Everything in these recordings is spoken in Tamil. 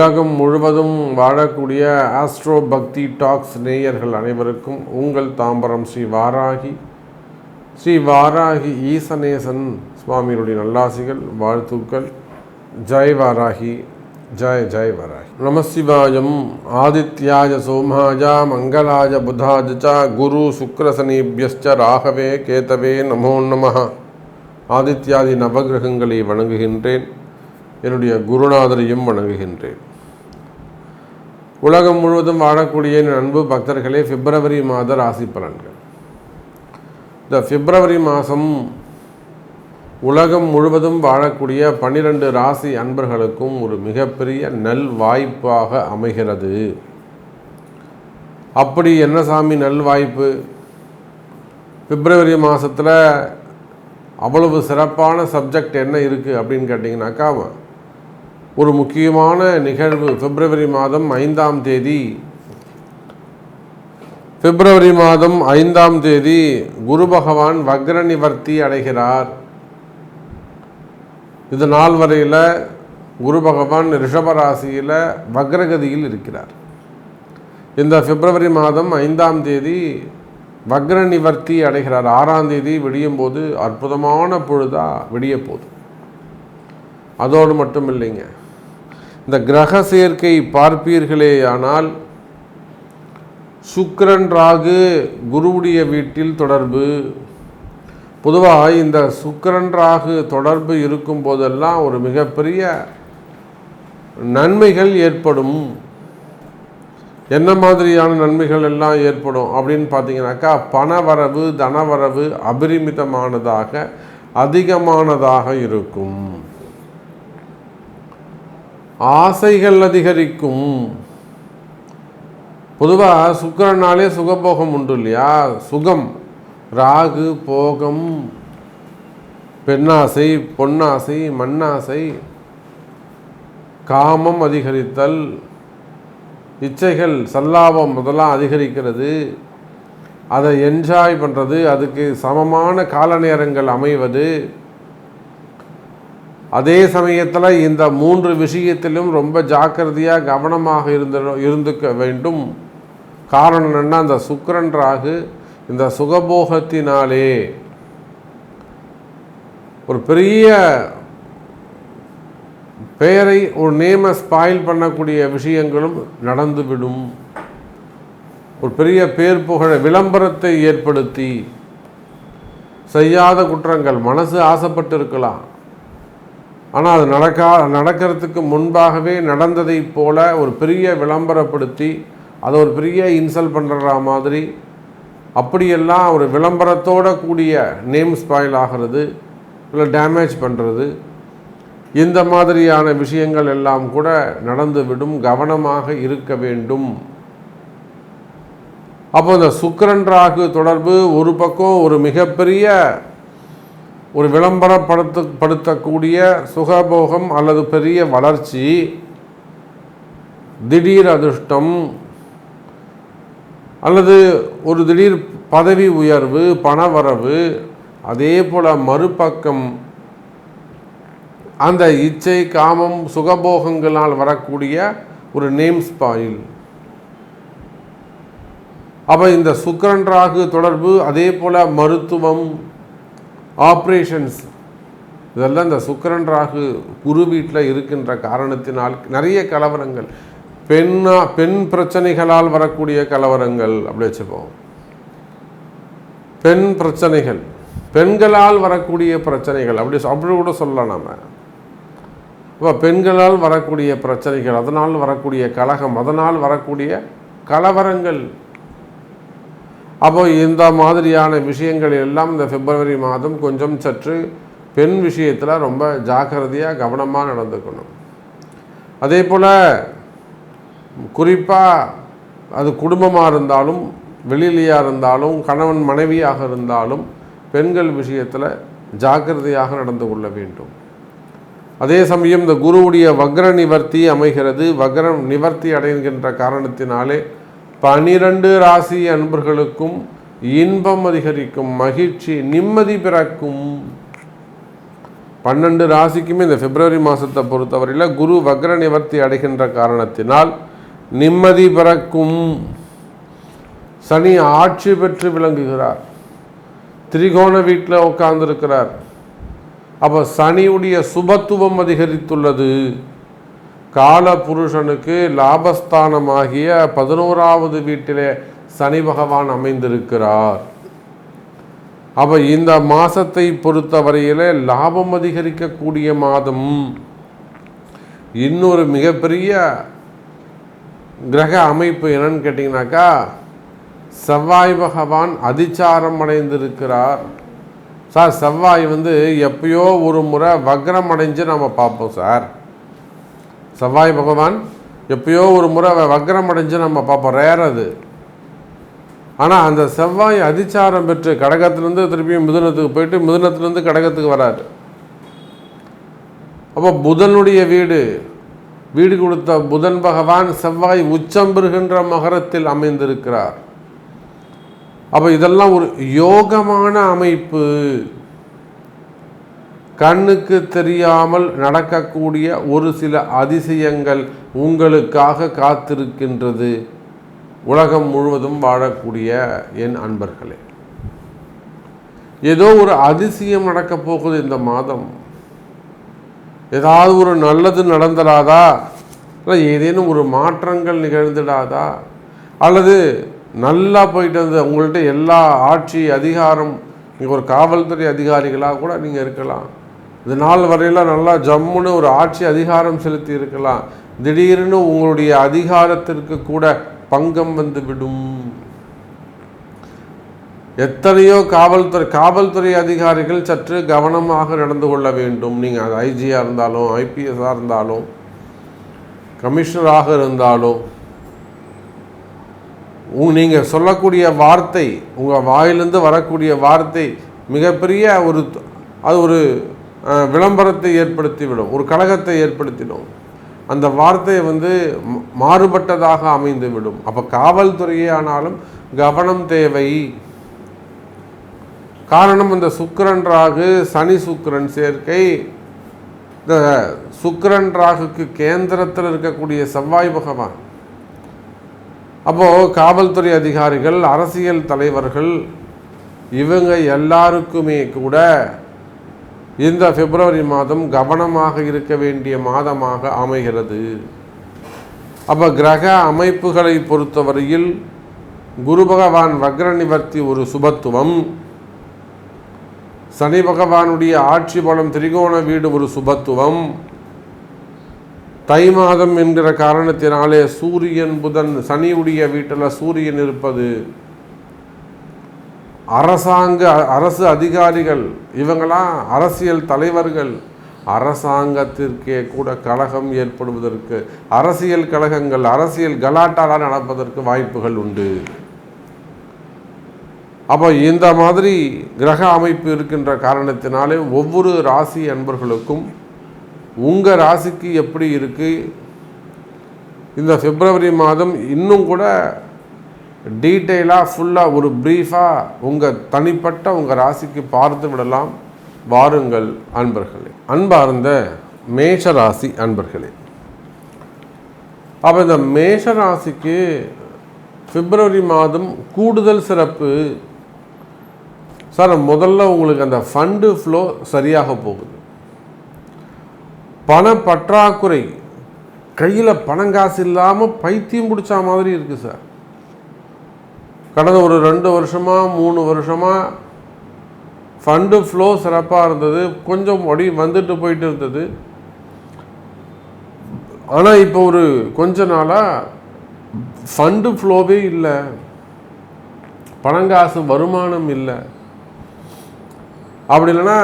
உலகம் முழுவதும் வாழக்கூடிய ஆஸ்ட்ரோ பக்தி டாக்ஸ் நேயர்கள் அனைவருக்கும் உங்கள் தாம்பரம் ஸ்ரீ வாராகி ஸ்ரீ வாராகி ஈசனேசன் சுவாமியுடைய நல்லாசிகள் வாழ்த்துக்கள். ஜெய் வாராகி ஜெய் ஜெய் வாராகி. நமசிவாயம் ஆதித்யாய சோமாய மங்களாய புதாஜ குரு சுக்ரசனீபியஸ்ச ராகவே கேதவே நமோ நம ஆதித்யாதி நவகிரகங்களை வணங்குகின்றேன். என்னுடைய குருநாதரையும் வணங்குகின்றேன். உலகம் முழுவதும் வாழக்கூடிய அன்பு பக்தர்களே பிப்ரவரி மாத ராசி பலன்கள். இந்த பிப்ரவரி மாதம் உலகம் முழுவதும் வாழக்கூடிய பன்னிரண்டு ராசி அன்பர்களுக்கும் ஒரு மிகப்பெரிய நல் வாய்ப்பாக அமைகிறது. அப்படி என்ன சாமி நல் வாய்ப்பு? பிப்ரவரி மாதத்தில் அவ்வளவு சிறப்பான சப்ஜெக்ட் என்ன இருக்குது அப்படின்னு கேட்டிங்கனாக்கா ஒரு முக்கியமான நிகழ்வு பிப்ரவரி மாதம் ஐந்தாம் தேதி. பிப்ரவரி மாதம் ஐந்தாம் தேதி குரு பகவான் வக்ர நிவர்த்தி அடைகிறார். இது நாள் வரையில் குரு பகவான் ரிஷபராசியில் வக்ரகதியில் இருக்கிறார். இந்த பிப்ரவரி மாதம் ஐந்தாம் தேதி வக்ர நிவர்த்தி அடைகிறார். ஆறாம் தேதி விடியும் போது அற்புதமான பொழுதாக விடிய போதும் அதோடு மட்டும் இல்லைங்க. இந்த கிரக சேர்க்கை பார்ப்பீர்களேயானால் சுக்கரன் ராகு குருவுடைய வீட்டில் தொடர்பு. பொதுவாக இந்த சுக்கரன் ராகு தொடர்பு இருக்கும் போதெல்லாம் ஒரு மிகப்பெரிய நன்மைகள் ஏற்படும். என்ன மாதிரியான நன்மைகள் எல்லாம் ஏற்படும் அப்படின்னு பார்த்தீங்கன்னாக்கா பணவரவு தனவரவு அபரிமிதமானதாக அதிகமானதாக இருக்கும். ஆசைகள் அதிகரிக்கும். பொதுவாக சுக்கரனாலே சுகபோகம் உண்டு இல்லையா? சுகம். ராகு போகம் பெண்ணாசை பொன்னாசை மண்ணாசை காமம் அதிகரித்தல் இச்சைகள் சல்லாபம் முதலாம் அதிகரிக்கிறது. அதை என்ஜாய் பண்ணுறது அதுக்கு சமமான கால நேரங்கள் அமைவது அதே சமயத்தில் இந்த மூன்று விஷயத்திலும் ரொம்ப ஜாக்கிரதையாக கவனமாக இருந்த இருந்துக்க வேண்டும். காரணம் என்னென்னா அந்த சுக்கரன் ராகு இந்த சுகபோகத்தினாலே ஒரு பெரிய பெயரை ஒரு நேமை ஸ்பாயில் பண்ணக்கூடிய விஷயங்களும் நடந்துவிடும். ஒரு பெரிய பேர் புகழ விளம்பரத்தை ஏற்படுத்தி செய்யாத குற்றங்கள் மனசு ஆசைப்பட்டு இருக்கலாம் ஆனால் அது நடக்கா நடக்கிறதுக்கு முன்பாகவே நடந்ததைப் போல ஒரு பெரிய விளம்பரப்படுத்தி அதை ஒரு பெரிய இன்சல்ட் பண்ணுற மாதிரி அப்படியெல்லாம் ஒரு விளம்பரத்தோட கூடிய நேம் ஸ்பாயில் ஆகிறது இல்லை டேமேஜ் பண்ணுறது இந்த மாதிரியான விஷயங்கள் எல்லாம் கூட நடந்துவிடும் கவனமாக இருக்க வேண்டும். அப்போ இந்த சுக்கரன் ராகு தொடர்பு ஒரு பக்கம் ஒரு மிகப்பெரிய ஒரு விளம்பரப்படுத்த படுத்தக்கூடிய சுகபோகம் அல்லது பெரிய வளர்ச்சி திடீர் அதிர்ஷ்டம் அல்லது ஒரு திடீர் பதவி உயர்வு பணவரவு அதே போல் மறுபக்கம் அந்த இச்சை காமம் சுகபோகங்களால் வரக்கூடிய ஒரு நேம் ஸ்பாயில் அப்போ இந்த சுக்கரன் ராகு தொடர்பு அதே போல் மருத்துவம் ஆப்ரேஷன்ஸ். இதெல்லாம் இந்த சுக்கரன் ராகு குரு வீட்டில் இருக்கின்ற காரணத்தினால் நிறைய கலவரங்கள். பெண்ணா பெண் பிரச்சனைகளால் வரக்கூடிய கலவரங்கள் அப்படி வச்சுப்போம். பெண் பிரச்சனைகள் பெண்களால் வரக்கூடிய பிரச்சனைகள் அப்படி அப்படி கூட சொல்லலாம் நாம். இப்போ பெண்களால் வரக்கூடிய பிரச்சனைகள் அதனால் வரக்கூடிய கலகம் அதனால் வரக்கூடிய கலவரங்கள் அப்போ இந்த மாதிரியான விஷயங்கள் எல்லாம் இந்த பிப்ரவரி மாதம் கொஞ்சம் சற்று பெண் விஷயத்தில் ரொம்ப ஜாக்கிரதையாக கவனமாக நடந்துக்கணும். அதே போல் குறிப்பாக அது குடும்பமாக இருந்தாலும் வெளியிலையாக இருந்தாலும் கணவன் மனைவியாக இருந்தாலும் பெண்கள் விஷயத்தில் ஜாக்கிரதையாக நடந்து கொள்ள வேண்டும். அதே சமயம் இந்த குருவுடைய வக்ர நிவர்த்தி அமைகிறது. வக்ரம் நிவர்த்தி அடைகின்ற காரணத்தினாலே பனிரெண்டு ராசி அன்பர்களுக்கும் இன்பம் அதிகரிக்கும் மகிழ்ச்சி நிம்மதி பிறக்கும். பன்னெண்டு ராசிக்குமே இந்த பிப்ரவரி மாதத்தை பொறுத்தவரையில் குரு வக்ர நிவர்த்தி அடைகின்ற காரணத்தினால் நிம்மதி பிறக்கும். சனி ஆட்சி பெற்று விளங்குகிறார். திரிகோண வீட்டில் உட்கார்ந்துருக்கிறார். அப்போ சனியுடைய சுபத்துவம் அதிகரித்துள்ளது. கால புருஷனுக்கு லாபஸ்தானமாகிய பதினோராவது வீட்டிலே சனி பகவான் அமைந்திருக்கிறார். அப்போ இந்த மாதத்தை பொறுத்தவரையிலே லாபம் அதிகரிக்கக்கூடிய மாதம். இன்னொரு மிகப்பெரிய கிரக அமைப்பு என்னன்னு கேட்டிங்கனாக்கா செவ்வாய் பகவான் அதிச்சாரம் அடைந்திருக்கிறார். சார் செவ்வாய் வந்து எப்பயோ ஒரு முறை வக்ரம் அடைஞ்சு நம்ம பார்ப்போம் சார். செவ்வாய் பகவான் எப்பயோ ஒரு முறை வக்ரம் அடைஞ்சு நம்ம பார்ப்போம். ரேர் அது. ஆனால் அந்த செவ்வாய் அதிச்சாரம் பெற்று கடகத்திலேருந்து திருப்பியும் மிதுனத்துக்கு போயிட்டு மிதுனத்துலேருந்து கடகத்துக்கு வராரு. அப்போ புதனுடைய வீடு வீடு கொடுத்த புதன் பகவான் செவ்வாய் உச்சம் பெறுகின்ற மகரத்தில் அமைந்திருக்கிறார். அப்போ இதெல்லாம் ஒரு யோகமான அமைப்பு. கண்ணுக்கு தெரியாமல் நடக்கக்கூடிய ஒரு சில அதிசயங்கள் உங்களுக்காக காத்திருக்கின்றது. உலகம் முழுவதும் வாழக்கூடிய என் அன்பர்களே ஏதோ ஒரு அதிசயம் நடக்கப் போகுது இந்த மாதம். ஏதாவது ஒரு நல்லது நடந்துடாதா இல்லை ஏதேனும் ஒரு மாற்றங்கள் நிகழ்ந்துடாதா? அல்லது நல்லா போயிட்டு வந்து உங்கள்கிட்ட எல்லா ஆட்சி அதிகாரம் நீங்கள் ஒரு காவல்துறை அதிகாரிகளாக கூட நீங்கள் இருக்கலாம். இது நாள் வரையில் நல்லா ஜம்முன்னு ஒரு ஆட்சி அதிகாரம் செலுத்தி இருக்கலாம். திடீர்னு உங்களுடைய அதிகாரத்திற்கு கூட பங்கம் வந்து விடும். எத்தனையோ காவல்துறை காவல்துறை அதிகாரிகள் சற்று கவனமாக நடந்து கொள்ள வேண்டும். நீங்கள் அது ஐஜியாக இருந்தாலும் ஐபிஎஸ்ஸாக இருந்தாலும் கமிஷனராக இருந்தாலும் நீங்கள் சொல்லக்கூடிய வார்த்தை உங்கள் வாயிலிருந்து வரக்கூடிய வார்த்தை மிகப்பெரிய ஒரு அது ஒரு விளம்பரத்தை ஏற்படுத்திவிடும் ஒரு கழகத்தை ஏற்படுத்திடும். அந்த வார்த்தையை வந்து மாறுபட்டதாக அமைந்து விடும் அப்போ காவல்துறையே ஆனாலும் கவனம் தேவை. காரணம் இந்த சுக்கரன் ராகு சனி சுக்கரன் சேர்க்கை. இந்த சுக்கரன் ராகுக்கு கேந்திரத்தில் இருக்கக்கூடிய செவ்வாய் பகவான். அப்போது காவல்துறை அதிகாரிகள் அரசியல் தலைவர்கள் இவங்க எல்லாருக்குமே கூட இந்த பிப்ரவரி மாதம் கவனமாக இருக்க வேண்டிய மாதமாக அமைகிறது. அப்போ கிரக அமைப்புகளை பொறுத்தவரையில் குரு பகவான் வக்ர நிவர்த்தி ஒரு சுபத்துவம். சனி பகவானுடைய ஆட்சி பலம் திரிகோண வீடு ஒரு சுபத்துவம். தை மாதம் என்கிற காரணத்தினாலே சூரியன் புதன் சனியுடைய வீட்டில் சூரியன் இருப்பது அரசாங்க அரசு அதிகாரிகள் இவங்களாம் அரசியல் தலைவர்கள். அரசாங்கத்திற்கே கூட கழகம் ஏற்படுவதற்கு அரசியல் கழகங்கள் அரசியல் கலாட்டாலாம் நடப்பதற்கு வாய்ப்புகள் உண்டு. அப்போ இந்த மாதிரி கிரக அமைப்பு இருக்கின்ற காரணத்தினாலே ஒவ்வொரு ராசி அன்பர்களுக்கும் உங்கள் ராசிக்கு எப்படி இருக்குது இந்த பிப்ரவரி மாதம் இன்னும் கூட டீட்டெயிலாக ஃபுல்லாக ஒரு ப்ரீஃபாக உங்கள் தனிப்பட்ட உங்கள் ராசிக்கு பார்த்து விடலாம். வாருங்கள் அன்பர்களே. அன்பார்ந்த மேஷ ராசி அன்பர்களே. அப்போ இந்த மேஷ ராசிக்கு பிப்ரவரி மாதம் கூடுதல் சிறப்பு. சார் முதல்ல உங்களுக்கு அந்த ஃபண்டு ஃப்ளோ சரியாக போகுது. பண பற்றாக்குறை. கையில் பணங்காசு இல்லாமல் பைத்தியம் பிடிச்ச மாதிரி இருக்குது சார். கடந்த ஒரு ரெண்டு வருஷமாக மூணு வருஷமாக ஃபண்டு ஃப்ளோ சிறப்பாக இருந்தது. கொஞ்சம் ஒடி வந்துட்டு போயிட்டு இருந்தது. ஆனால் இப்போ ஒரு கொஞ்ச நாளாக ஃபண்டு ஃப்ளோவே இல்லை. பணங்காசு வருமானம் இல்லை. அப்படி இல்லைன்னா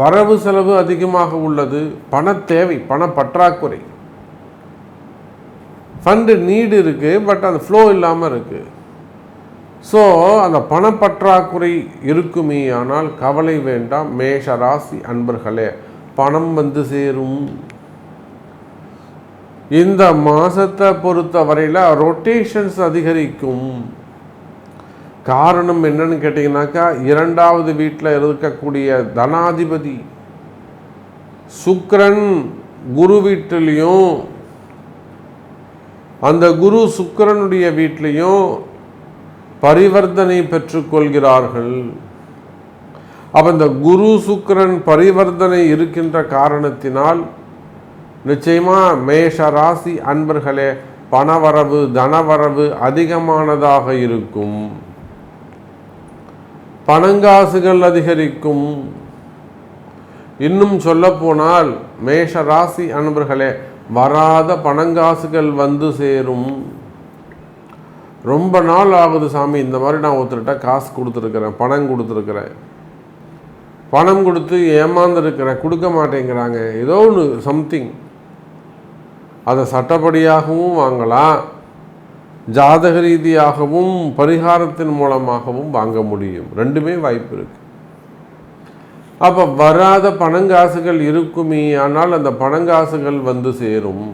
வரவு செலவு அதிகமாக உள்ளது. பண தேவை பண பற்றாக்குறை. ஃபண்டு நீடு இருக்குது பட் அந்த ஃப்ளோ இல்லாமல் இருக்குது ஸோ அந்த பணப்பற்றாக்குறை இருக்குமே ஆனால் கவலை வேண்டாம். மேஷ ராசி அன்பர்களே பணம் வந்து சேரும். இந்த மாதத்தை பொறுத்த வரையில் ரொட்டேஷன்ஸ் அதிகரிக்கும். காரணம் என்னன்னு கேட்டிங்கனாக்கா இரண்டாவது வீட்டில் இருக்கக்கூடிய தனாதிபதி சுக்ரன் குரு வீட்டிலையும் அந்த குரு சுக்கரனுடைய வீட்டிலையும் பரிவர்த்தனை பெற்றுக்கொள்கிறார்கள். அப்போ இந்த குரு சுக்கிரன் பரிவர்த்தனை இருக்கின்ற காரணத்தினால் நிச்சயமாக மேஷ ராசி அன்பர்களே பணவரவு தனவரவு அதிகமானதாக இருக்கும். பணங்காசுகள் அதிகரிக்கும். இன்னும் சொல்லப்போனால் மேஷ ராசி அன்பர்களே வராத பணங்காசுகள் வந்து சேரும். ரொம்ப நாள் ஆகுது சாமி இந்த மாதிரி நான் ஒருத்தர்கிட்ட காசு கொடுத்துருக்குறேன் பணம் கொடுத்துருக்குறேன். பணம் கொடுத்து ஏமாந்துருக்கிறேன் கொடுக்க மாட்டேங்கிறாங்க. ஏதோ ஒன்று சம்திங் அதை சட்டப்படியாகவும் வாங்கலாம் ஜாதக ரீதியாகவும் பரிகாரத்தின் மூலமாகவும் வாங்க முடியும். ரெண்டுமே வாய்ப்பு இருக்கு. அப்போ வராத பணங்காசுகள் இருக்குமே ஆனால் அந்த பணங்காசுகள் வந்து சேரும்.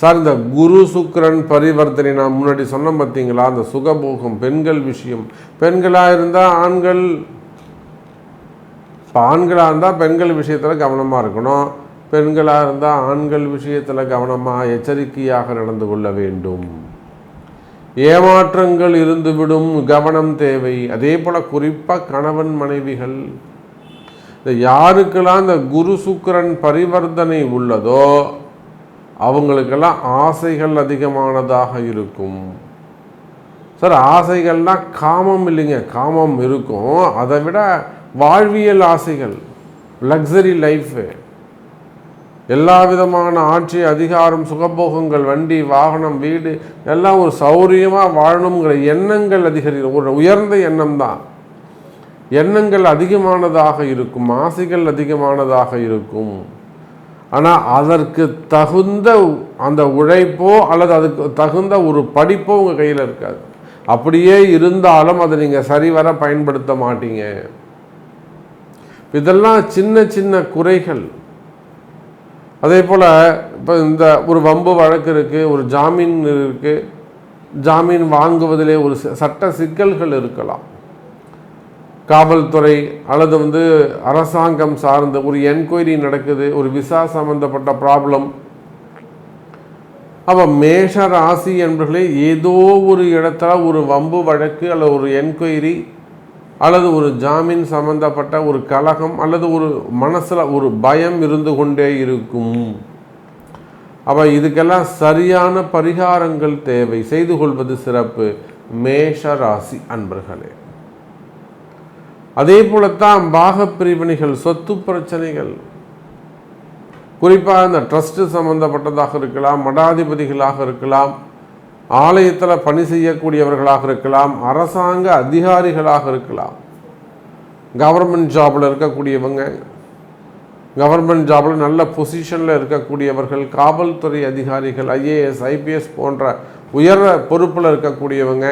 சார் இந்த குரு சுக்கரன் பரிவர்த்தனை நான் முன்னாடி சொன்னேன் பார்த்தீங்களா அந்த சுகபோகம் பெண்கள் விஷயம். பெண்களாக இருந்தால் ஆண்கள் இப்போ ஆண்களாக இருந்தால் பெண்கள் விஷயத்தில் கவனமாக இருக்கணும். பெண்களாக இருந்தால் ஆண்கள் விஷயத்தில் கவனமாக எச்சரிக்கையாக நடந்து கொள்ள வேண்டும். ஏமாற்றங்கள் இருந்துவிடும் கவனம் தேவை. அதே போல் குறிப்பாக கணவன் மனைவிகள். இந்த யாருக்கெல்லாம் இந்த குரு சுக்கரன் பரிவர்த்தனை உள்ளதோ அவங்களுக்கெல்லாம் ஆசைகள் அதிகமானதாக இருக்கும். சார் ஆசைகள்னால் காமம் இல்லைங்க. காமம் இருக்கும். அதை விட வாழ்வியல் ஆசைகள் லக்ஸரி லைஃபு எல்லா விதமான ஆட்சி அதிகாரம் சுகபோகங்கள் வண்டி வாகனம் வீடு எல்லாம் ஒரு சௌரியமாக வாழணுங்கிற எண்ணங்கள் அதிகரிக்கும். ஒரு உயர்ந்த எண்ணம் தான். எண்ணங்கள் அதிகமானதாக இருக்கும். ஆசைகள் அதிகமானதாக இருக்கும். ஆனால் அதற்கு தகுந்த அந்த உழைப்போ அல்லது அதுக்கு தகுந்த ஒரு படிப்போ உங்கள் கையில் இருக்காது. அப்படியே இருந்தாலும் அதை நீங்கள் சரிவர பயன்படுத்த மாட்டீங்க. இதெல்லாம் சின்ன சின்ன குறைகள். அதே போல் இப்போ இந்த ஒரு வம்பு வழக்கு இருக்குது ஒரு ஜாமீன் இருக்குது ஜாமீன் வாங்குவதிலே ஒரு சட்ட சிக்கல்கள் இருக்கலாம். காவல்துறை அல்லது வந்து அரசாங்கம் சார்ந்த ஒரு என்கொயரி நடக்குது ஒரு விசா சம்பந்தப்பட்ட ப்ராப்ளம் அப்போ மேஷ ராசி என்பர்களே ஏதோ ஒரு இடத்துல ஒரு வம்பு வழக்கு அல்லது ஒரு என்கொயரி அல்லது ஒரு ஜாமீன் சம்பந்தப்பட்ட ஒரு கலகம் அல்லது ஒரு மனசில் ஒரு பயம் இருந்து கொண்டே இருக்கும். அப்போ இதுக்கெல்லாம் சரியான பரிகாரங்கள் தேவை. செய்து கொள்வது சிறப்பு. மேஷ ராசி அன்பர்களே. அதே போலத்தான் பாகப்பிரிவினைகள் சொத்து பிரச்சனைகள். குறிப்பாக இந்த ட்ரஸ்ட் சம்பந்தப்பட்டதாக இருக்கலாம் மடாதிபதிகளாக இருக்கலாம் ஆலயத்தில் பணி செய்யக்கூடியவர்களாக இருக்கலாம் அரசாங்க அதிகாரிகளாக இருக்கலாம். கவர்மெண்ட் ஜாபில் இருக்கக்கூடியவங்க கவர்மெண்ட் ஜாபில் நல்ல பொசிஷனில் இருக்கக்கூடியவர்கள் காவல்துறை அதிகாரிகள் ஐஏஎஸ் ஐபிஎஸ் போன்ற உயர் பொறுப்பில் இருக்கக்கூடியவங்க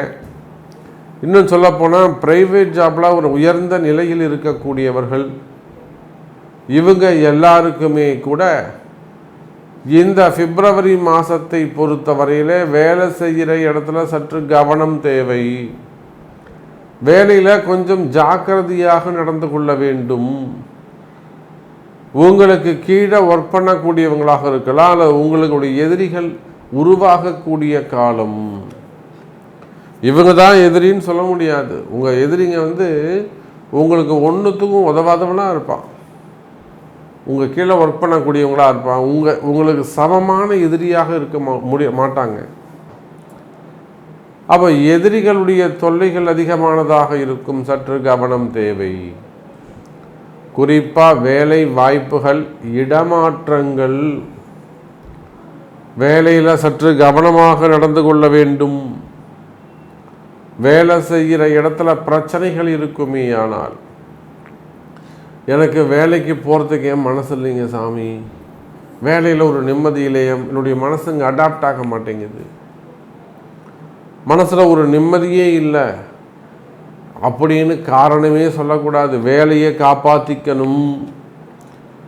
இன்னும் சொல்லப்போனால் ப்ரைவேட் ஜாப்ல ஒரு உயர்ந்த நிலையில் இருக்கக்கூடியவர்கள் இவங்க எல்லாருக்குமே கூட இந்த பிப்ரவரி மாதத்தை பொறுத்தவரையிலே வேலை செய்கிற இடத்துல சற்று கவனம் தேவை. வேலையில் கொஞ்சம் ஜாக்கிரதையாக நடந்து கொள்ள வேண்டும். உங்களுக்கு கீழே ஒர்க் பண்ணக்கூடியவங்களாக இருக்கலாம் அல்லது உங்களுடைய எதிரிகள் உருவாகக்கூடிய காலம். இவங்க தான் எதிரின்னு சொல்ல முடியாது. உங்கள் எதிரிங்க வந்து உங்களுக்கு ஒன்றுத்துக்கும் உதவாதவனாக இருப்பான். உங்கள் கீழே ஒர்க் பண்ணக்கூடியவங்களாக இருப்பான். உங்கள் உங்களுக்கு சமமான எதிரியாக இருக்க மா- முடிய மாட்டாங்க. அப்போ எதிரிகளுடைய தொல்லைகள் அதிகமானதாக இருக்கும். சற்று கவனம் தேவை. குறிப்பாக வேலை வாய்ப்புகள் இடமாற்றங்கள். வேலையில் சற்று கவனமாக நடந்து கொள்ள வேண்டும். வேலை செய்கிற இடத்துல பிரச்சனைகள் இருக்குமே ஆனால் எனக்கு வேலைக்கு போகிறதுக்கு ஏன் மனசு இல்லைங்க சாமி. வேலையில் ஒரு நிம்மதி இல்லையம் என்னுடைய மனசுங்க அடாப்ட் ஆக மாட்டேங்குது. மனசில் ஒரு நிம்மதியே இல்லை. அப்படின்னு காரணமே சொல்லக்கூடாது. வேலையை காப்பாற்றிக்கணும்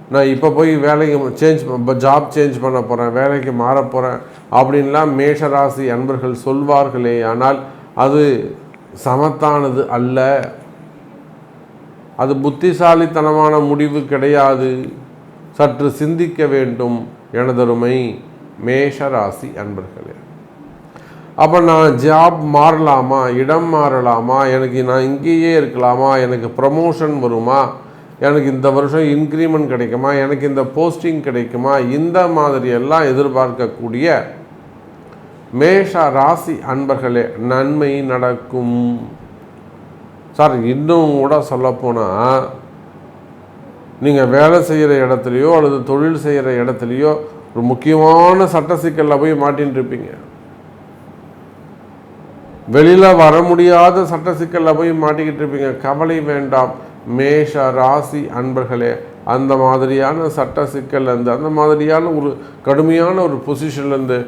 நான் இப்போ போய் வேலைக்கு சேஞ்ச் ஜாப் சேஞ்ச் பண்ண போகிறேன் வேலைக்கு மாற போகிறேன் அப்படின்லாம் மேஷராசி அன்பர்கள் சொல்வார்களே. ஆனால் அது சமத்தானது அல்ல. அது புத்திசாலித்தனமான முடிவு கிடையாது. சற்று சிந்திக்க வேண்டும் எனதருமை மேஷராசி அன்பர்களே. அப்போ நான் ஜாப் மாறலாமா? இடம் மாறலாமா? எனக்கு நான் இங்கேயே இருக்கலாமா? எனக்கு ப்ரமோஷன் வருமா? எனக்கு இந்த வருஷம் இன்க்ரிமெண்ட் கிடைக்குமா? எனக்கு இந்த போஸ்டிங் கிடைக்குமா? இந்த மாதிரியெல்லாம் எதிர்பார்க்கக்கூடிய மேஷ ராசி அன்பர்களே நன்மை நடக்கும். சார் இன்னும் கூட சொல்லப்போனால் நீங்கள் வேலை செய்கிற இடத்துலையோ அல்லது தொழில் செய்கிற இடத்துலையோ ஒரு முக்கியமான சட்ட சிக்கலில் போய் மாட்டின்னு இருப்பீங்க வெளியில் வர முடியாத சட்ட சிக்கலில் போய் மாட்டிக்கிட்டு இருப்பீங்க கவலை வேண்டாம். மேஷ ராசி அன்பர்களே அந்த மாதிரியான சட்ட சிக்கல்லேருந்து அந்த மாதிரியான ஒரு கடுமையான ஒரு பொசிஷன்லேருந்து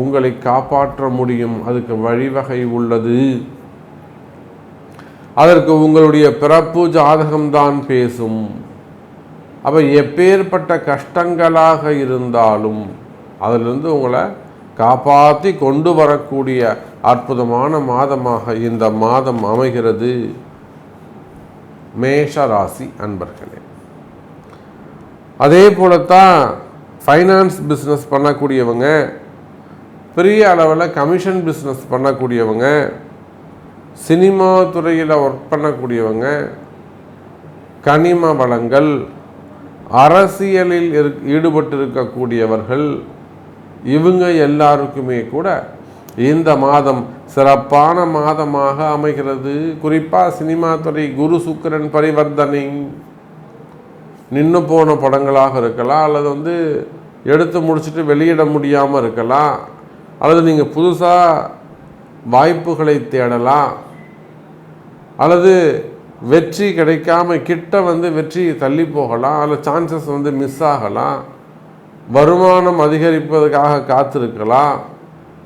உங்களை காப்பாற்ற முடியும். அதுக்கு வழிவகை உள்ளது. அதற்கு உங்களுடைய பிறப்பு ஜாதகம்தான் பேசும். அப்போ எப்பேற்பட்ட கஷ்டங்களாக இருந்தாலும் அதிலிருந்து உங்களை காப்பாற்றி கொண்டு வரக்கூடிய அற்புதமான மாதமாக இந்த மாதம் அமைகிறது. மேஷ ராசி அன்பர்களே. அதே போலத்தான் ஃபைனான்ஸ் பிஸ்னஸ் பண்ணக்கூடியவங்க பெரிய அளவில் கமிஷன் பிஸ்னஸ் பண்ணக்கூடியவங்க சினிமா துறையில் ஒர்க் பண்ணக்கூடியவங்க கனிம வளங்கள் அரசியலில் இரு ஈடுபட்டு இருக்கக்கூடியவர்கள் இவங்க எல்லாருக்குமே கூட இந்த மாதம் சிறப்பான மாதமாக அமைகிறது. குறிப்பாக சினிமா துறை குரு சுக்கரன் பரிவர்த்தனை நின்று போன படங்களாக இருக்கலாம் அல்லது வந்து எடுத்து முடிச்சுட்டு வெளியிட முடியாமல் இருக்கலாம். அல்லது நீங்கள் புதுசாக வாய்ப்புகளை தேடலாம். அல்லது வெற்றி கிடைக்காம கிட்ட வந்து வெற்றி தள்ளி போகலாம். அதில் சான்சஸ் வந்து மிஸ் ஆகலாம். வருமானம் அதிகரிப்பதற்காக காத்திருக்கலாம்.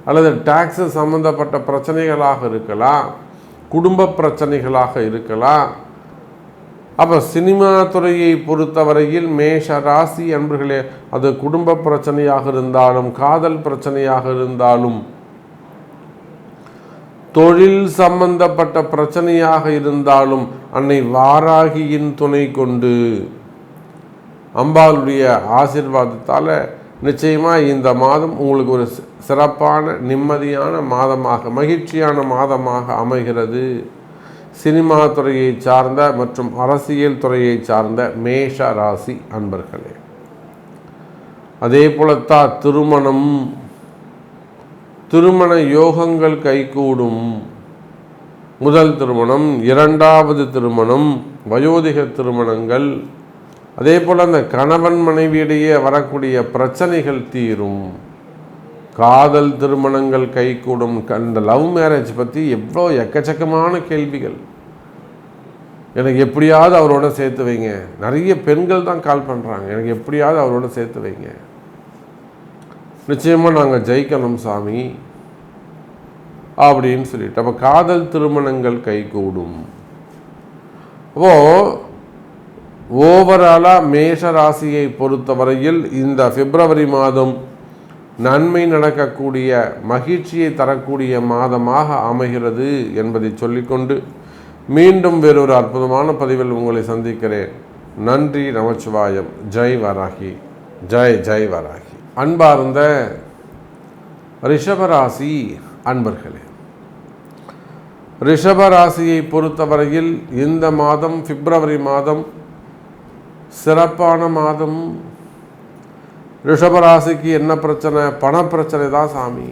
அல்லது டேக்ஸு சம்மந்தப்பட்ட பிரச்சனைகளாக இருக்கலாம். குடும்ப பிரச்சனைகளாக இருக்கலாம். அப்போ சினிமா துறையை பொறுத்தவரையில் மேஷ ராசி அன்பர்களே அது குடும்ப பிரச்சனையாக இருந்தாலும் காதல் பிரச்சனையாக இருந்தாலும் தொழில் சம்பந்தப்பட்ட பிரச்சனையாக இருந்தாலும் அன்னை வாராகியின் துணை கொண்டு அம்பாளுடைய ஆசிர்வாதத்தால் நிச்சயமாக இந்த மாதம் உங்களுக்கு ஒரு சிறப்பான நிம்மதியான மாதமாக மகிழ்ச்சியான மாதமாக அமைகிறது. சினிமா துறையை சார்ந்த மற்றும் அரசியல் துறையை சார்ந்த மேஷ ராசி அன்பர்களே. அதே போலத்தான் திருமணம் திருமண யோகங்கள் கைகூடும். முதல் திருமணம் இரண்டாவது திருமணம் வயோதிக திருமணங்கள். அதே போல் அந்த கணவன் மனைவியிடையே வரக்கூடிய பிரச்சனைகள் தீரும். காதல் திருமணங்கள் கைகூடும் அந்த லவ் மேரேஜ் பற்றி எவ்வளோ எக்கச்சக்கமான கேள்விகள். எனக்கு எப்படியாவது அவரோட சேர்த்து வைங்க. நிறைய பெண்கள் தான் கால் பண்ணுறாங்க எனக்கு எப்படியாவது அவரோட சேர்த்து வைங்க. நிச்சயமாக நாங்கள் ஜெயிக்கணும் சாமி. அப்படின்னு சொல்லிட்டு. அப்போ காதல் திருமணங்கள் கைகூடும். அப்போது ஓவராலாக மேஷ ராசியை பொறுத்தவரையில் இந்த பிப்ரவரி மாதம் நன்மை நடக்கக்கூடிய மகிழ்ச்சியை தரக்கூடிய மாதமாக அமைகிறது என்பதை சொல்லிக்கொண்டு மீண்டும் வேறொரு அற்புதமான பதிவில் உங்களை சந்திக்கிறேன். நன்றி நமச்சிவாயம். ஜெய் வராகி. ஜெய் ஜெய் வராகி. அன்பார்ந்த ரிஷபராசி அன்பர்களே ரிஷபராசியை பொறுத்தவரையில் இந்த மாதம் பிப்ரவரி மாதம் சிறப்பான மாதம் ரிஷபராசிக்கு என்ன பிரச்சனை? பண பிரச்சனை தான் சாமி.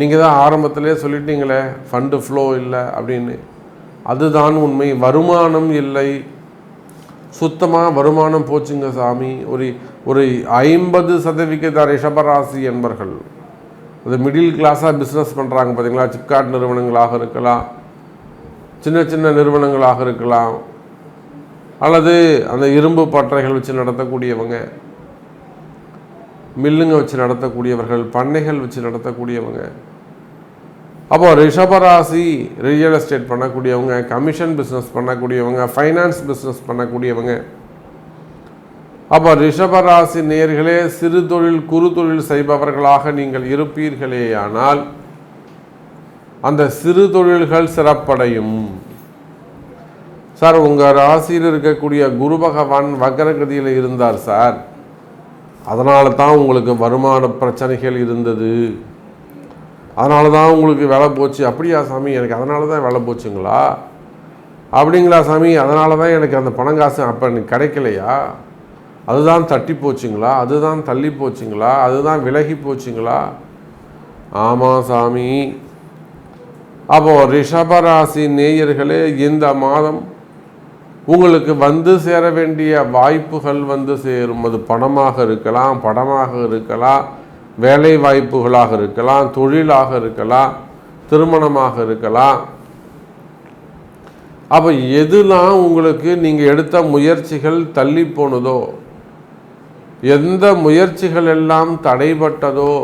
நீங்கள் தான் ஆரம்பத்திலே சொல்லிட்டீங்களே ஃபண்டு ஃப்ளோ இல்லை அப்படின்னு. அதுதான் உண்மை. வருமானம் இல்லை. சுத்தமாக வருமானம் போச்சுங்க சாமி. ஒரு ஒரு ஐம்பது சதவிகித ரிஷபராசி என்பர்கள். அது மிடில் கிளாஸாக பிஸ்னஸ் பண்ணுறாங்க பார்த்தீங்களா சிப்காட் நிறுவனங்களாக இருக்கலாம். சின்ன சின்ன நிறுவனங்களாக இருக்கலாம். அல்லது அந்த இரும்பு பட்டறைகள் வச்சு நடத்தக்கூடியவங்க. மில்லுங்க வச்சு நடத்தக்கூடியவர்கள் பண்ணைகள் வச்சு நடத்தக்கூடியவங்க. அப்போ ரிஷபராசி ரியல் எஸ்டேட் பண்ணக்கூடியவங்க கமிஷன் பிஸ்னஸ் பண்ணக்கூடியவங்க ஃபைனான்ஸ் பிஸ்னஸ் பண்ணக்கூடியவங்க. அப்போ ரிஷபராசி நேர்களே சிறு தொழில் குறு தொழில் செய்பவர்களாக நீங்கள் இருப்பீர்களேயானால் அந்த சிறு தொழில்கள் சிறப்படையும். சார் உங்கள் ராசியில் இருக்கக்கூடிய குரு பகவான் வக்கரகதியில் இருந்தார் சார். அதனால தான் உங்களுக்கு வருமான பிரச்சனைகள் இருந்தது. அதனால தான் உங்களுக்கு வேலை போச்சு. அப்படியா சாமி எனக்கு அதனால தான் வேலை போச்சுங்களா? அப்படிங்களா சாமி அதனால தான் எனக்கு அந்த பணம் காசு அப்போ எனக்கு கிடைக்கலையா? அதுதான் தட்டி போச்சுங்களா? அதுதான் தள்ளி போச்சுங்களா? அதுதான் விலகி போச்சுங்களா? ஆமாம் சாமி. அப்போ ரிஷபராசி நேயர்களே இந்த மாதம் உங்களுக்கு வந்து சேர வேண்டிய வாய்ப்புகள் வந்து சேரும். அது பணமாக இருக்கலாம் படமாக இருக்கலாம் வேலை வாய்ப்புகளாக இருக்கலாம் தொழிலாக இருக்கலாம் திருமணமாக இருக்கலாம். அப்போ எதுலாம் உங்களுக்கு நீங்கள் எடுத்த முயற்சிகள் தள்ளி போனதோ எந்த முயற்சிகள் எல்லாம் தடைப்பட்டதோ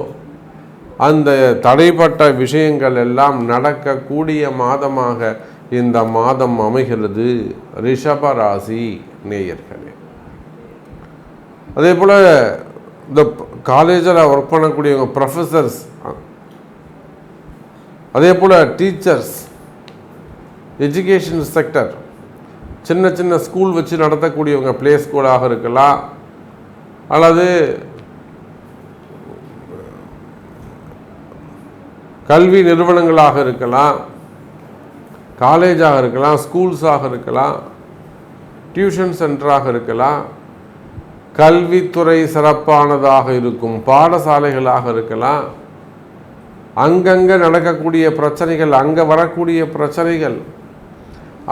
அந்த தடைப்பட்ட விஷயங்கள் எல்லாம் நடக்கக்கூடிய மாதமாக இந்த மாதம் அமைகிறது ரிஷபராசி நேயர்களே. அதே போல் இந்த காலேஜில் ஒர்க் பண்ணக்கூடியவங்க ப்ரொஃபஸர்ஸ் அதே போல் டீச்சர்ஸ் எஜுகேஷன் செக்டர் சின்ன சின்ன ஸ்கூல் வச்சு நடத்தக்கூடியவங்க ப்ளே ஸ்கூலாக இருக்கலாம் அல்லது கல்வி நிறுவனங்களாக இருக்கலாம் காலேஜாக இருக்கலாம் ஸ்கூல்ஸாக இருக்கலாம் டியூஷன் சென்டராக இருக்கலாம் கல்வித்துறை சிறப்பானதாக இருக்கும் பாடசாலைகளாக இருக்கலாம். அங்கங்கே நடக்கக்கூடிய பிரச்சனைகள் அங்கே வரக்கூடிய பிரச்சனைகள்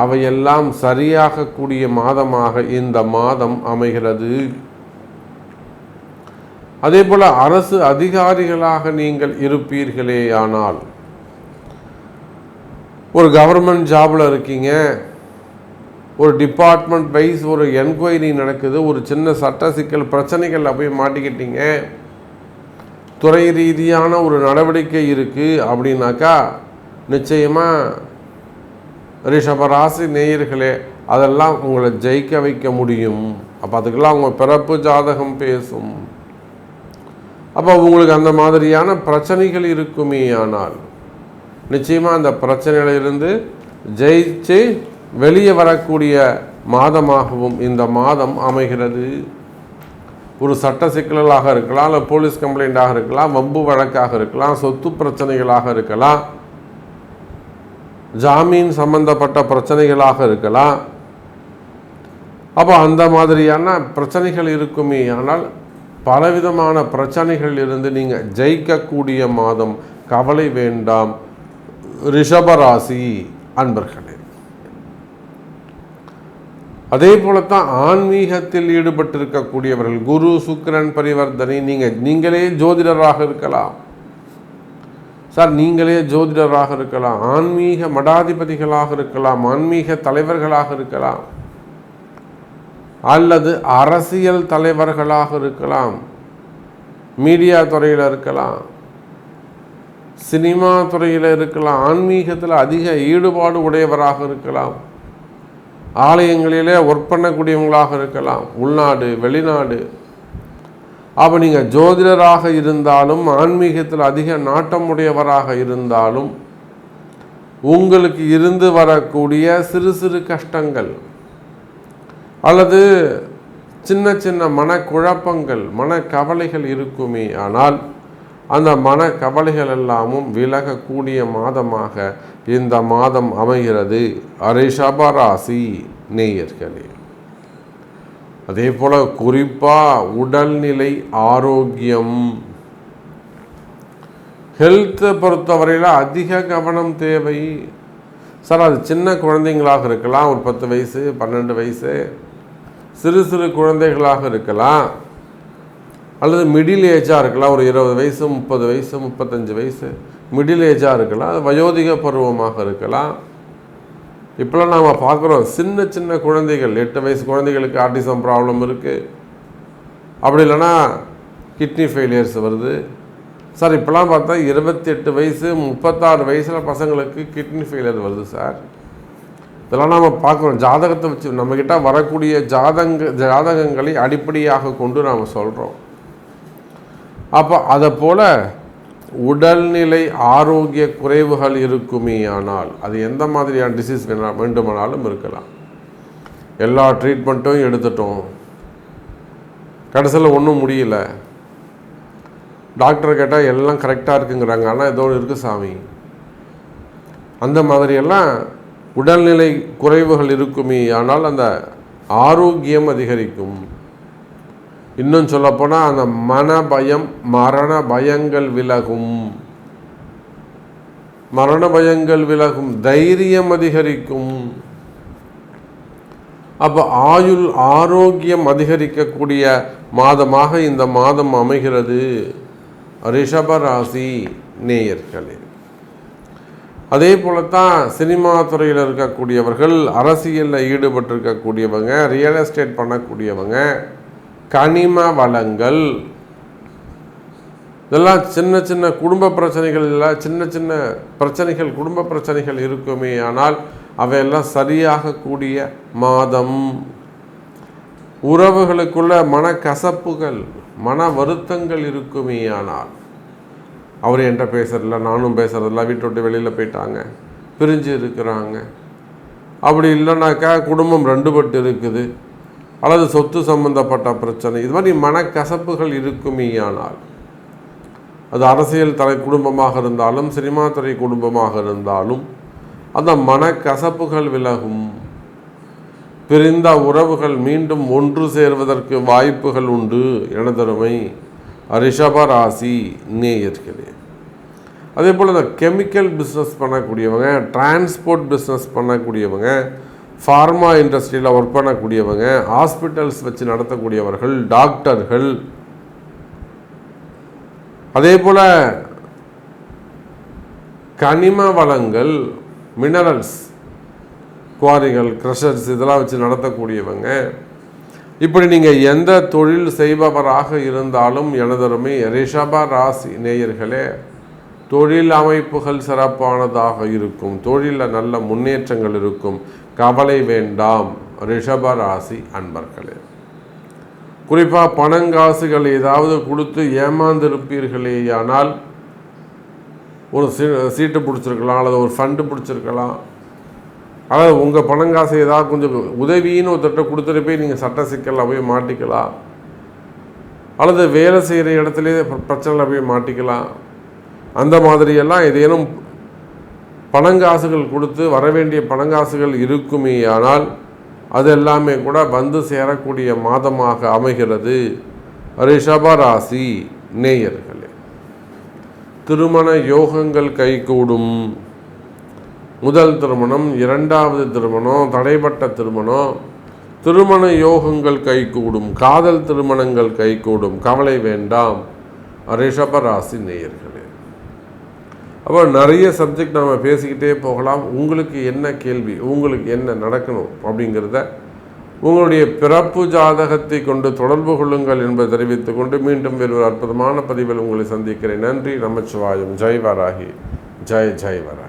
அவையெல்லாம் சரியாகக்கூடிய மாதமாக இந்த மாதம் அமைகிறது. அதே போல் அரசு அதிகாரிகளாக நீங்கள் இருப்பீர்களேயானால் ஒரு கவர்மெண்ட் ஜாபில் இருக்கீங்க. ஒரு டிபார்ட்மெண்ட் வைஸ் ஒரு என்கொயரி நடக்குது. ஒரு சின்ன சட்ட சிக்கல் பிரச்சனைகளில் போய் மாட்டிக்கிட்டீங்க. துறை ரீதியான ஒரு நடவடிக்கை இருக்குது அப்படின்னாக்கா நிச்சயமாக ரிஷபராசி நேயர்களே அதெல்லாம் உங்களை ஜெயிக்க வைக்க முடியும். அப்போ அதுக்கெல்லாம் உங்கள் பிறப்பு ஜாதகம் பேசும். அப்போ உங்களுக்கு அந்த மாதிரியான பிரச்சனைகள் இருக்குமே ஆனால் நிச்சயமாக அந்த பிரச்சனையிலிருந்து ஜெயிச்சு வெளியே வரக்கூடிய மாதமாகவும் இந்த மாதம் அமைகிறது. ஒரு சட்ட சிக்கல்களாக இருக்கலாம் இல்லை போலீஸ் கம்ப்ளைண்ட்டாக இருக்கலாம் வம்பு வழக்காக இருக்கலாம் சொத்து பிரச்சனைகளாக இருக்கலாம் ஜாமீன் சம்பந்தப்பட்ட பிரச்சனைகளாக இருக்கலாம். அப்போ அந்த மாதிரியான பிரச்சனைகள் இருக்குமே. ஆனால் பலவிதமான பிரச்சனைகள் இருந்து நீங்கள் ஜெயிக்கக்கூடிய மாதம் கவலை வேண்டாம். ரிஷபராசி அன்பர்களே அதே போலத்தான் ஆன்மீகத்தில் ஈடுபட்டிருக்கக்கூடியவர்கள் குரு சுக்கிரன் பரிவர்த்தனை நீங்கள் நீங்களே ஜோதிடராக இருக்கலாம். சார் நீங்களே ஜோதிடராக இருக்கலாம் ஆன்மீக மடாதிபதிகளாக இருக்கலாம் ஆன்மீக தலைவர்களாக இருக்கலாம் அல்லது அரசியல் தலைவர்களாக இருக்கலாம் மீடியா துறையில் இருக்கலாம் சினிமா துறையில் இருக்கலாம் ஆன்மீகத்தில் அதிக ஈடுபாடு உடையவராக இருக்கலாம். ஆலயங்களிலே ஒர்க் பண்ணக்கூடியவங்களாக இருக்கலாம். உள்நாடு வெளிநாடு. அப்போ நீங்கள் ஜோதிடராக இருந்தாலும் ஆன்மீகத்தில் அதிக நாட்டம் உடையவராக இருந்தாலும் உங்களுக்கு இருந்து வரக்கூடிய சிறு சிறு கஷ்டங்கள் அல்லது சின்ன சின்ன மனக்குழப்பங்கள் மனக்கவலைகள் இருக்குமே ஆனால் அந்த மன கவலைகள் எல்லாமும் விலகக்கூடிய மாதமாக இந்த மாதம் அமைகிறது. அரிஷபராசி நேயர்களே அதே போல் குறிப்பாக உடல்நிலை ஆரோக்கியம். ஹெல்த்தை பொறுத்தவரையில் அதிக கவனம் தேவை. சார் அது சின்ன குழந்தைங்களாக இருக்கலாம் ஒரு பத்து வயசு பன்னெண்டு வயசு சிறு சிறு குழந்தைகளாக இருக்கலாம். அல்லது மிடில் ஏஜாக இருக்கலாம். ஒரு இருபது வயசு முப்பது வயசு முப்பத்தஞ்சு வயசு. மிடில் ஏஜாக இருக்கலாம். அது வயோதிக பருவமாக இருக்கலாம். இப்போலாம் நாம் பார்க்குறோம் சின்ன சின்ன குழந்தைகள் எட்டு வயசு குழந்தைகளுக்கு ஆர்டிசம் ப்ராப்ளம் இருக்குது அப்படி இல்லைன்னா கிட்னி ஃபெயிலியர்ஸ் வருது. சார் இப்போலாம் பார்த்தா இருபத்தி எட்டு வயசு முப்பத்தாறு வயசில் பசங்களுக்கு கிட்னி ஃபெயிலியர் வருது சார் இதெல்லாம் நாம் பார்க்குறோம். ஜாதகத்தை வச்சு நம்மக்கிட்ட வரக்கூடிய ஜாதங்க ஜாதகங்களை அடிப்படையாக கொண்டு நாம் சொல்கிறோம் அப்போ அதை போல் உடல்நிலை ஆரோக்கிய குறைவுகள் இருக்குமே ஆனால் அது எந்த மாதிரியான டிசீஸ் வேணா வேண்டுமானாலும் இருக்கலாம். எல்லா ட்ரீட்மெண்ட்டும் எடுத்துட்டோம். கடைசியில் ஒன்றும் முடியல. டாக்டர் கேட்டால் எல்லாம் கரெக்டாக இருக்குங்கிறாங்க. ஆனால் ஏதோ ஒன்று இருக்குது சாமி. அந்த மாதிரியெல்லாம் உடல்நிலை குறைவுகள் இருக்குமே. ஆனால் அந்த ஆரோக்கியம் அதிகரிக்கும். இன்னும் சொல்லப்போனால் அந்த மன பயம் மரண பயங்கள் விலகும். மரண பயங்கள் விலகும் தைரியம் அதிகரிக்கும். அப்போ ஆயுள் ஆரோக்கியம் அதிகரிக்கக்கூடிய மாதமாக இந்த மாதம் அமைகிறது. ரிஷபராசி நேயர்களே. அதே போலத்தான் சினிமா துறையில் இருக்கக்கூடியவர்கள் அரசியலில் ஈடுபட்டிருக்கக்கூடியவங்க ரியல் எஸ்டேட் பண்ணக்கூடியவங்க கனிம வளங்கள். இதெல்லாம் சின்ன சின்ன குடும்ப பிரச்சனைகள் இல்லை சின்ன சின்ன பிரச்சனைகள் குடும்ப பிரச்சனைகள் இருக்குமே. ஆனால் அவையெல்லாம் சரியாகக்கூடிய மாதம். உறவுகளுக்குள்ள மனக்கசப்புகள் மன வருத்தங்கள் இருக்குமே ஆனால். அவர் என்கிட்ட பேசுறதில்ல நானும் பேசுறதில்ல வீட்டை விட்டு வெளியில் போயிட்டாங்க பிரிஞ்சு இருக்கிறாங்க. அப்படி இல்லைனாக்கா குடும்பம் ரெண்டுபட்டு இருக்குது. அல்லது சொத்து சம்பந்தப்பட்ட பிரச்சனை. இது மாதிரி மனக்கசப்புகள் இருக்குமேயானால் அது அரசியல் தலை குடும்பமாக இருந்தாலும் சினிமா துறை குடும்பமாக இருந்தாலும் அந்த மனக்கசப்புகள் விலகும். பிரிந்த உறவுகள் மீண்டும் ஒன்று சேர்வதற்கு வாய்ப்புகள் உண்டு. எனதருமை ரிஷபராசி நேயர்களே. அதே போல் இந்த கெமிக்கல் பிஸ்னஸ் பண்ணக்கூடியவங்க டிரான்ஸ்போர்ட் பிஸ்னஸ் பண்ணக்கூடியவங்க ஃபார்மா இண்டஸ்ட்ரியில் ஒர்க் பண்ணக்கூடியவங்க ஹாஸ்பிட்டல்ஸ் வச்சு நடத்தக்கூடியவர்கள் டாக்டர்கள் அதே போல் கனிம வளங்கள் மினரல்ஸ் குவாரிகள் க்ரஷர்ஸ் இதெல்லாம் வச்சு நடத்தக்கூடியவங்க. இப்படி நீங்கள் எந்த தொழில் செய்பவராக இருந்தாலும் எனதருமை ரிஷப ராசி நேயர்களே தொழில் அமைப்புகள் சிறப்பானதாக இருக்கும். தொழிலில் நல்ல முன்னேற்றங்கள் இருக்கும். கவலை வேண்டாம் ரிஷப ராசி அன்பர்களே. குறிப்பாக பணங்காசுகள் ஏதாவது கொடுத்து ஏமாந்திருப்பீர்களேயானால் ஒரு சீ சீட்டு பிடிச்சிருக்கலாம் அல்லது ஒரு ஃபண்டு பிடிச்சிருக்கலாம். அதாவது உங்கள் பணங்காசு ஏதாவது கொஞ்சம் உதவின்னு ஒருத்தட்ட கொடுத்துட்டு போய் நீங்கள் சட்ட சிக்கலில் போய் மாட்டிக்கலாம். அல்லது வேலை செய்கிற இடத்துலேயே பிரச்சனையில் போய் மாட்டிக்கலாம். அந்த மாதிரியெல்லாம் ஏதேனும் பணங்காசுகள் கொடுத்து வர வேண்டிய பணங்காசுகள் இருக்குமே ஆனால் அது எல்லாமே கூட வந்து சேரக்கூடிய மாதமாக அமைகிறது. ரிஷபராசி நேயர்களே திருமண யோகங்கள் கைகூடும். முதல் திருமணம் இரண்டாவது திருமணம் தடைப்பட்ட திருமணம் திருமண யோகங்கள் கைகூடும் காதல் திருமணங்கள் கைகூடும். கவலை வேண்டாம். ரிஷபராசி நேயர்களே அப்போ நிறைய சப்ஜெக்ட் நம்ம பேசிக்கிட்டே போகலாம். உங்களுக்கு என்ன கேள்வி? உங்களுக்கு என்ன நடக்கணும்? அப்படிங்கிறத உங்களுடைய பிறப்பு ஜாதகத்தை கொண்டு தொடர்பு கொள்ளுங்கள் என்பதை தெரிவித்துக் கொண்டு மீண்டும் வேறு ஒரு அற்புதமான பதிவில் உங்களை சந்திக்கிறேன். நன்றி நமச்சிவாயம். ஜெய் வராகி ஜெய் ஜெய் வராகி